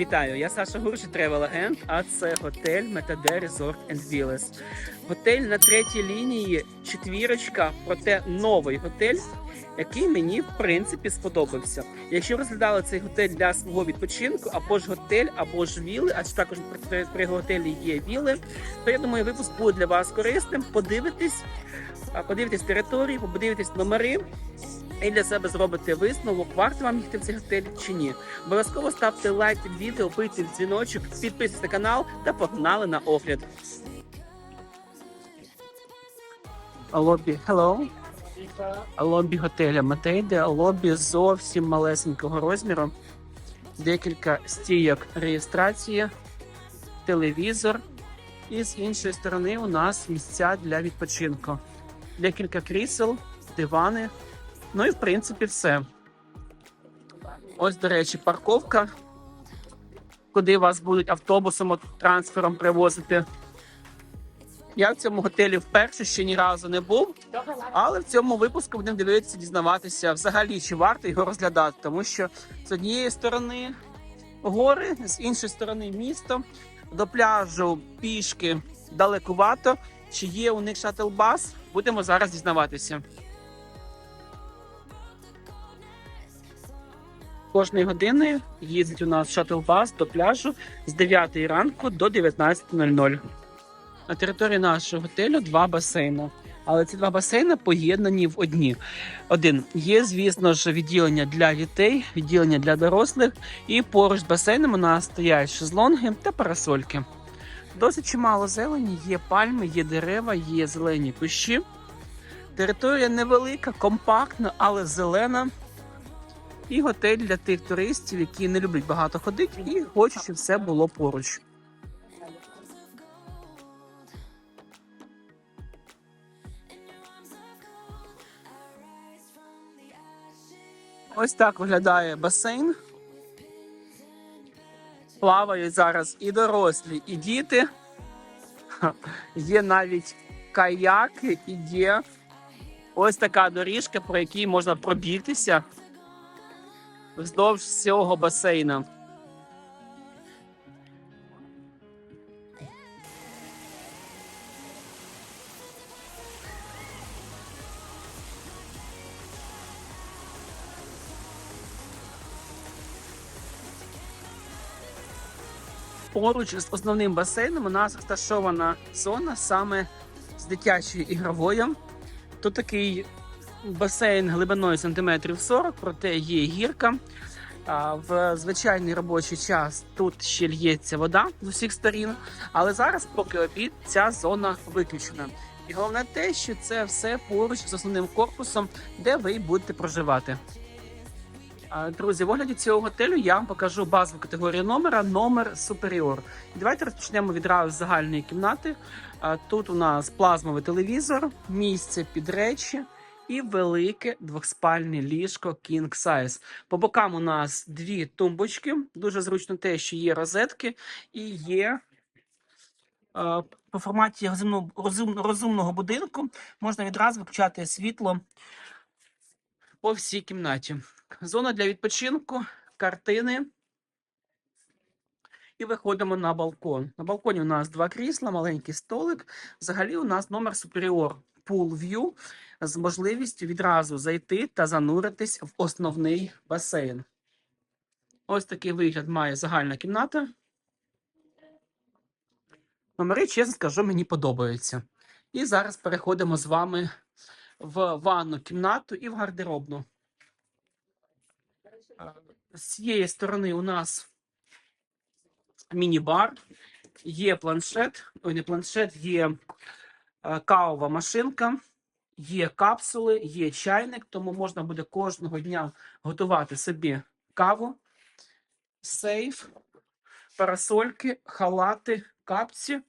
Вітаю, я Саша Гурчі, тревел агент, а це готель Metade Resort and Villas. Готель на третій лінії четвірочка, проте новий готель, який мені в принципі сподобався. Якщо розглядали цей готель для свого відпочинку, або ж готель, або ж віли, а також при, готелі є віли, то я думаю, випуск буде для вас корисним. Подивитись, подивитись територію, подивитись номери. І для себе зробите висновок, варто вам їхати в цей готель чи ні. Обов'язково ставте лайк під відео, пийте в дзвіночок, підписуйтесь на канал та погнали на огляд. Лобі, hello. Лобі готеля Матейде, лобі зовсім малесенького розміру. Декілька стійок реєстрації, телевізор. І з іншої сторони у нас місця для відпочинку. Декілька крісел, дивани. Ну і в принципі все. Ось, до речі, парковка, куди вас будуть автобусом трансфером привозити. Я в цьому готелі вперше ще ні разу не був, але в цьому випуску будемо дивитися, дізнаватися взагалі, чи варто його розглядати, тому що з однієї сторони гори, з іншої сторони місто. До пляжу пішки далекувато. Чи є у них шатл-бас? Будемо зараз дізнаватися. Кожної години їздить у нас шатл-бас до пляжу з 9 ранку до 19.00. На території нашого готелю два басейни. Але ці два басейни поєднані в одні. Один є, звісно ж, відділення для дітей, відділення для дорослих, і поруч з басейном у нас стоять шезлонги та парасольки. Досить чимало зелені, є пальми, є дерева, є зелені кущі. Територія невелика, компактна, але зелена. І готель для тих туристів, які не люблять багато ходити і хочуть, щоб все було поруч. Ось так виглядає басейн. Плавають зараз і дорослі, і діти. Є навіть каяки, і є ось така доріжка, по якій можна пробігтися вздовж всього басейна. Поруч з основним басейном у нас розташована зона саме з дитячою ігровою. Тут такий басейн глибиною сантиметрів 40, проте є гірка. В звичайний робочий час тут ще лється вода з усіх сторін, але зараз, поки обід, ця зона виключена. І головне те, що це все поруч з основним корпусом, де ви будете проживати. Друзі, в огляді цього готелю я вам покажу базову категорію номера, номер. І Давайте розпочнемо відразу з загальної кімнати. Тут у нас плазмовий телевізор, місце під речі і велике двохспальне ліжко King Size. По бокам у нас дві тумбочки. Дуже зручно те, що є розетки і є. По форматі розумного, розум- розумного будинку можна відразу виключати світло по всій кімнаті. Зона для відпочинку, картини. І виходимо на балкон. На балконі у нас два крісла, маленький столик. Взагалі, у нас номер Superior Pool View з можливістю відразу зайти та зануритись в основний басейн. Ось такий вигляд має загальна кімната. Номери, чесно скажу, мені подобаються. І зараз переходимо з вами в ванну кімнату і в гардеробну. З цієї сторони у нас міні-бар, є планшет, ой, не планшет, є е, кавова машинка, є капсули, є чайник, тому можна буде кожного дня готувати собі каву, сейф, парасольки, халати, капці,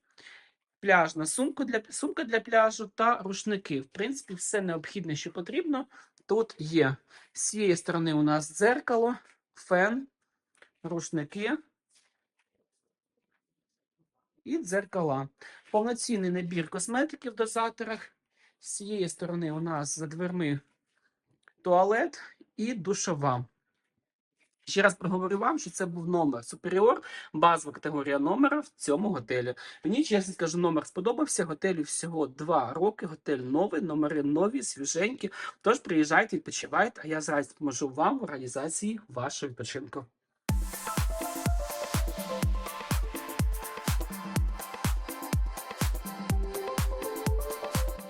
пляжна сумка для, сумка для пляжу та рушники. В принципі, все необхідне, що потрібно, тут є. З цієї сторони у нас дзеркало, фен, рушники і дзеркала. Повноцінний набір косметики в дозаторах. З цієї сторони у нас за дверми туалет і душова. Ще раз проговорю вам, що це був номер Суперіор, базова категорія номера в цьому готелі. Мені, чесно скажу, номер сподобався. Готелю всього два роки. Готель новий, номери нові, свіженькі. Тож приїжджайте, відпочивайте, а я зараз допоможу вам в організації вашого відпочинку.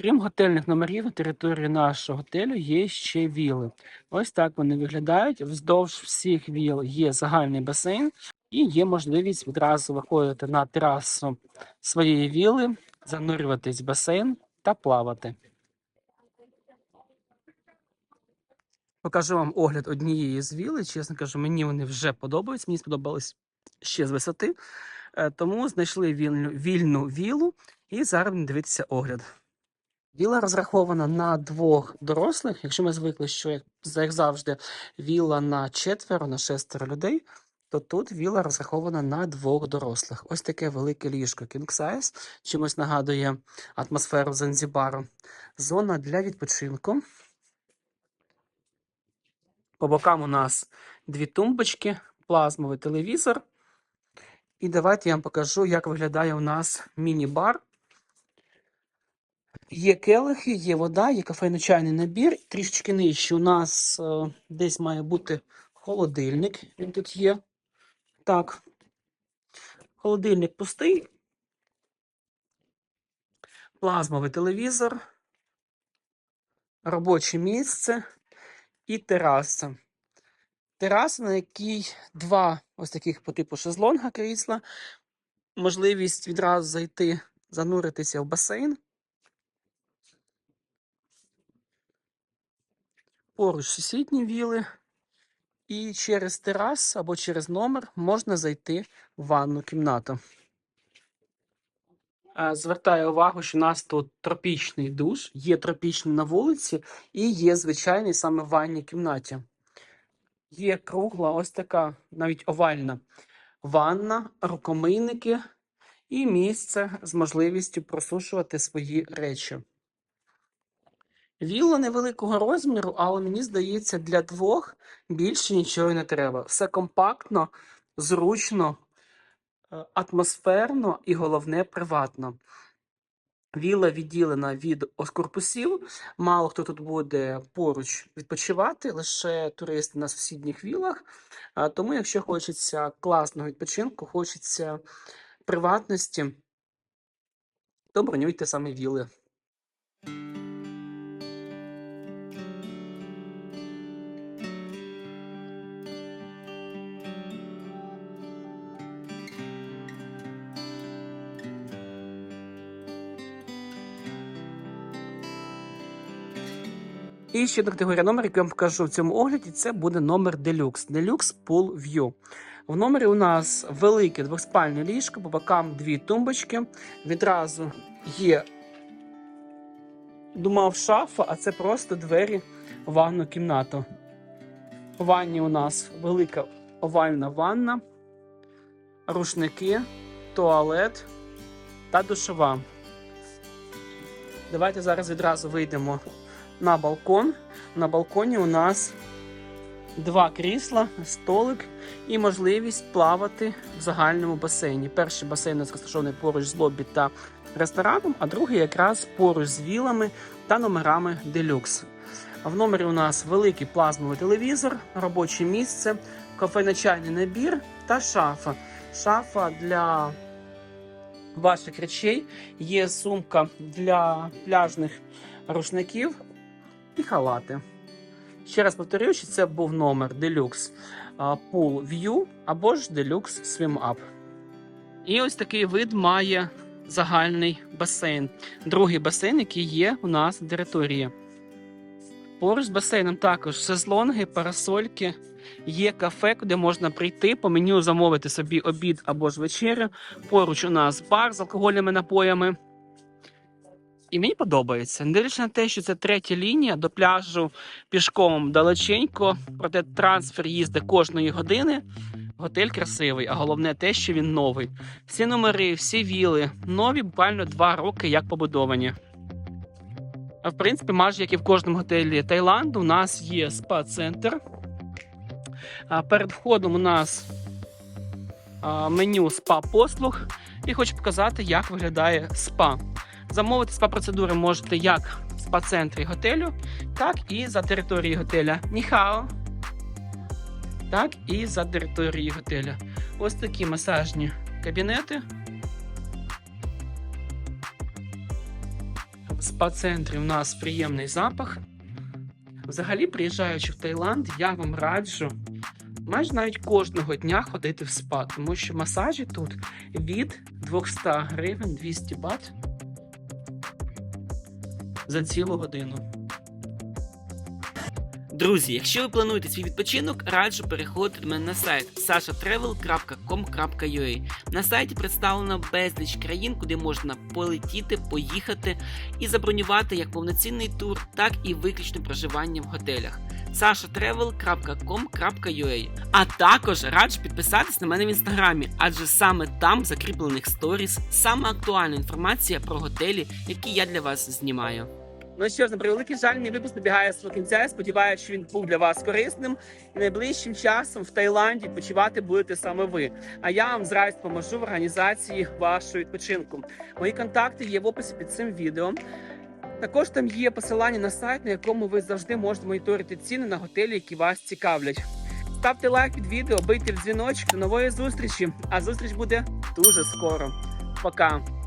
Крім готельних номерів, на території нашого готелю є ще віли. Ось так вони виглядають. Вздовж всіх віл є загальний басейн, і є можливість відразу виходити на терасу своєї віли, занурюватись в басейн та плавати. Покажу вам огляд однієї з віли. Чесно кажу, мені вони вже подобаються. Мені сподобались ще з висоти. Е, Тому знайшли вільну, вільну вілу і зараз дивитися огляд. Віла розрахована на двох дорослих. Якщо ми звикли, що як, завжди, віла на четверо, на шестеро людей, то тут віла розрахована на двох дорослих. Ось таке велике ліжко King Size, чимось нагадує атмосферу Занзібару. Зона для відпочинку. По бокам у нас дві тумбочки, плазмовий телевізор. І давайте я вам покажу, як виглядає у нас міні-бар. Є келихи, є вода, є кафейно-чайний набір. Трішечки нижче у нас е, десь має бути холодильник. Він тут є. Так. Холодильник пустий. Плазмовий телевізор. Робоче місце і тераса. Тераса, на якій два ось таких по типу шезлонга крісла. Можливість відразу зайти, зануритися в басейн. Поруч сусідні віли. І через терас або через номер можна зайти в ванну кімнату. Звертаю увагу, що у нас тут тропічний душ, є тропічний на вулиці і є звичайний саме в ванній кімнаті. Є кругла, ось така, навіть овальна ванна, рукомийники і місце з можливістю просушувати свої речі. Вілла невеликого розміру, але мені здається, для двох більше нічого не треба. Все компактно, зручно, е, атмосферно і головне приватно. Вілла відділена від корпусів. Мало хто тут буде поруч відпочивати, лише туристи на сусідніх вілах. Тому, якщо хочеться класного відпочинку, хочеться приватності, то бронюйте саме віли. І ще одна категорія номер, яку я вам покажу в цьому огляді, це буде номер Deluxe. Deluxe Pool View. В номері у нас велике двоспальне ліжко, по бокам дві тумбочки. Відразу є, думав, шафа, а це просто двері в ванну кімнату. В ванні у нас велика овальна ванна, рушники, туалет та душова. Давайте зараз відразу вийдемо на балкон. На балконі у нас два крісла, столик і можливість плавати в загальному басейні. Перший басейн розташований поруч з лобі та рестораном, а другий якраз поруч з вілами та номерами делюкс. В номері у нас великий плазмовий телевізор, робоче місце, кофейно-чайний набір та шафа. Шафа для ваших речей. Є сумка для пляжних рушників і халати. Ще раз повторюю, що це був номер Deluxe Pool View або ж Deluxe Swim Up. І ось такий вид має загальний басейн. Другий басейн, який є у нас на території. Поруч з басейном також шезлонги, парасольки. Є кафе, куди можна прийти по меню замовити собі обід або ж вечерю. Поруч у нас бар з алкогольними напоями. І мені подобається. Не дивлячись на те, що це третя лінія до пляжу пішком далеченько, проте трансфер їздить кожної години. Готель красивий, а головне те, що він новий. Всі номери, всі віли нові, буквально два роки як побудовані. А в принципі, майже як і в кожному готелі Таїланду, у нас є спа-центр. Перед входом у нас меню спа-послуг. І хочу показати, як виглядає спа. Замовити спа-процедури можете як в спа-центрі готелю, так і за територією готеля Ніхао. Так і за територією готеля. Ось такі масажні кабінети. В спа-центрі у нас приємний запах. Взагалі, приїжджаючи в Таїланд, я вам раджу майже навіть кожного дня ходити в спа, тому що масажі тут від 200 гривень 200 бат за цілу годину. Друзі, якщо ви плануєте свій відпочинок, раджу переходити до мене на сайт sashatravel.com.ua. На сайті представлено безліч країн, куди можна полетіти, поїхати і забронювати як повноцінний тур, так і виключно проживання в готелях. sashatravel.com.ua А також раджу підписатись на мене в інстаграмі, адже саме там в закріплених сторіс саме актуальна інформація про готелі, які я для вас знімаю. Ну що ж, на превеликий жаль, мій випуск добігає свого кінця. Сподіваюся, що він був для вас корисним. І найближчим часом в Таїланді почувати будете саме ви. А я вам з радістю поможу в організації вашого відпочинку. Мої контакти є в описі під цим відео. Також там є посилання на сайт, на якому ви завжди можете моніторити ціни на готелі, які вас цікавлять. Ставте лайк під відео, бийте в дзвіночок. До нової зустрічі. А зустріч буде дуже скоро. Пока.